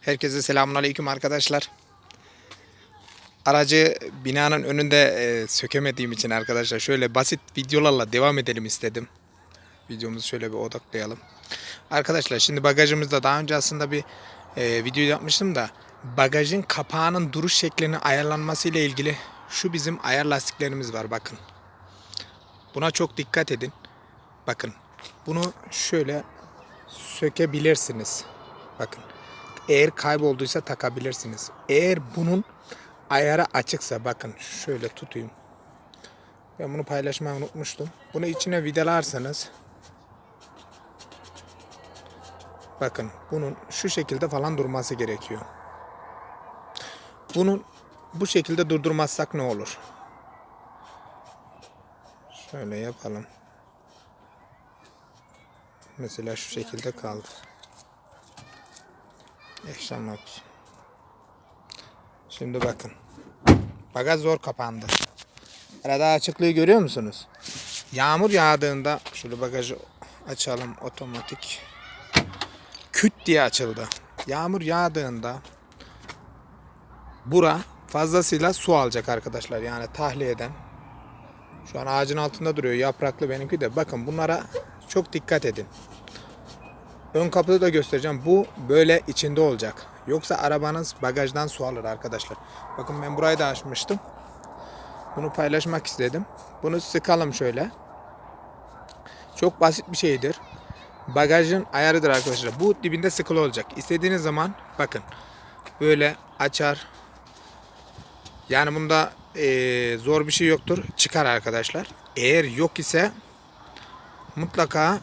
Herkese selamünaleyküm arkadaşlar. Aracı binanın önünde e, sökemediğim için arkadaşlar şöyle basit videolarla devam edelim istedim. Videomuzu şöyle bir odaklayalım. Arkadaşlar şimdi bagajımızda daha önce aslında bir e, video yapmıştım da bagajın kapağının duruş şeklinin ayarlanması ile ilgili şu bizim ayar lastiklerimiz var bakın. Buna çok dikkat edin. Bakın bunu şöyle sökebilirsiniz. Bakın. Eğer kaybolduysa takabilirsiniz. Eğer bunun ayarı açıksa bakın şöyle tutayım. Ben bunu paylaşmayı unutmuştum. Bunu içine vidalarsanız bakın bunun şu şekilde falan durması gerekiyor. Bunun bu şekilde durdurmazsak ne olur? Şöyle yapalım. Mesela şu şekilde kaldı. Ekranlar olsun. Şimdi bakın. Bagaj zor kapandı. Arada açıklığı görüyor musunuz? Yağmur yağdığında şöyle bagajı açalım otomatik. Küt diye açıldı. Yağmur yağdığında bura fazlasıyla su alacak arkadaşlar. Yani tahliyeden. Şu an ağacın altında duruyor. Yapraklı benimki de. Bakın bunlara çok dikkat edin. Ön kapıda da göstereceğim. Bu böyle içinde olacak. Yoksa arabanız bagajdan su alır arkadaşlar. Bakın ben burayı da açmıştım. Bunu paylaşmak istedim. Bunu sıkalım şöyle. Çok basit bir şeydir. Bagajın ayarıdır arkadaşlar. Bu dibinde sıkılı olacak. İstediğiniz zaman bakın böyle açar. Yani bunda eee, zor bir şey yoktur. Çıkar arkadaşlar. Eğer yok ise mutlaka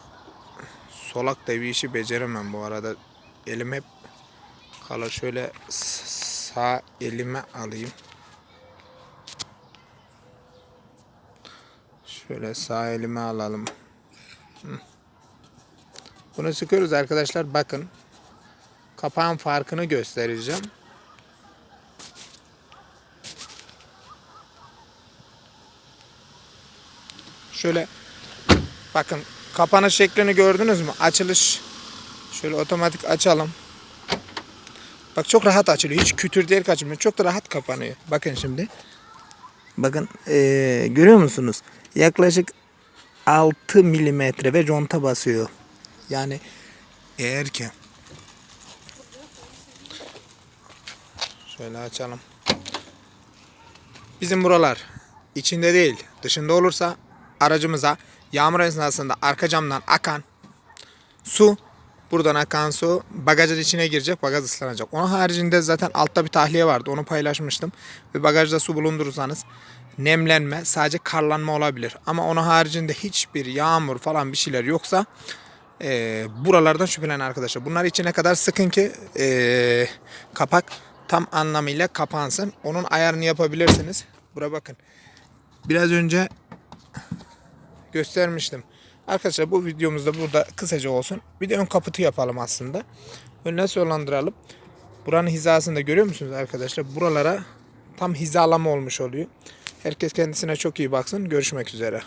solak da bir işi beceremem bu arada. Elim hep kalır. Şöyle sağ elime alayım. Şöyle sağ elime alalım. Bunu sıkıyoruz arkadaşlar. Bakın. Kapağın farkını göstereceğim. Şöyle bakın kapanış şeklini gördünüz mü? Açılış şöyle otomatik açalım. Bak çok rahat açılıyor. Hiç kütür değil kaçmıyor. Çok da rahat kapanıyor. Bakın şimdi. Bakın eee, görüyor musunuz? Yaklaşık 6 milimetre ve conta basıyor. Yani eğer ki şöyle açalım. Bizim buralar içinde değil dışında olursa aracımıza yağmur esnasında arka camdan akan su buradan akan su bagajın içine girecek bagaj ıslanacak. Onun haricinde zaten altta bir tahliye vardı onu paylaşmıştım. Ve bagajda su bulundurursanız nemlenme sadece karlanma olabilir. Ama onun haricinde hiçbir yağmur falan bir şeyler yoksa eee, buralardan şüphelen arkadaşlar. Bunlar içine kadar sıkın ki eee, kapak tam anlamıyla kapansın. Onun ayarını yapabilirsiniz. Buraya bakın. Biraz önce göstermiştim. Arkadaşlar bu videomuzda burada kısaca olsun. Bir de ön kaputu yapalım aslında. Önüne sonlandıralım. Buranın hizasında görüyor musunuz arkadaşlar? Buralara tam hizalama olmuş oluyor. Herkes kendisine çok iyi baksın. Görüşmek üzere.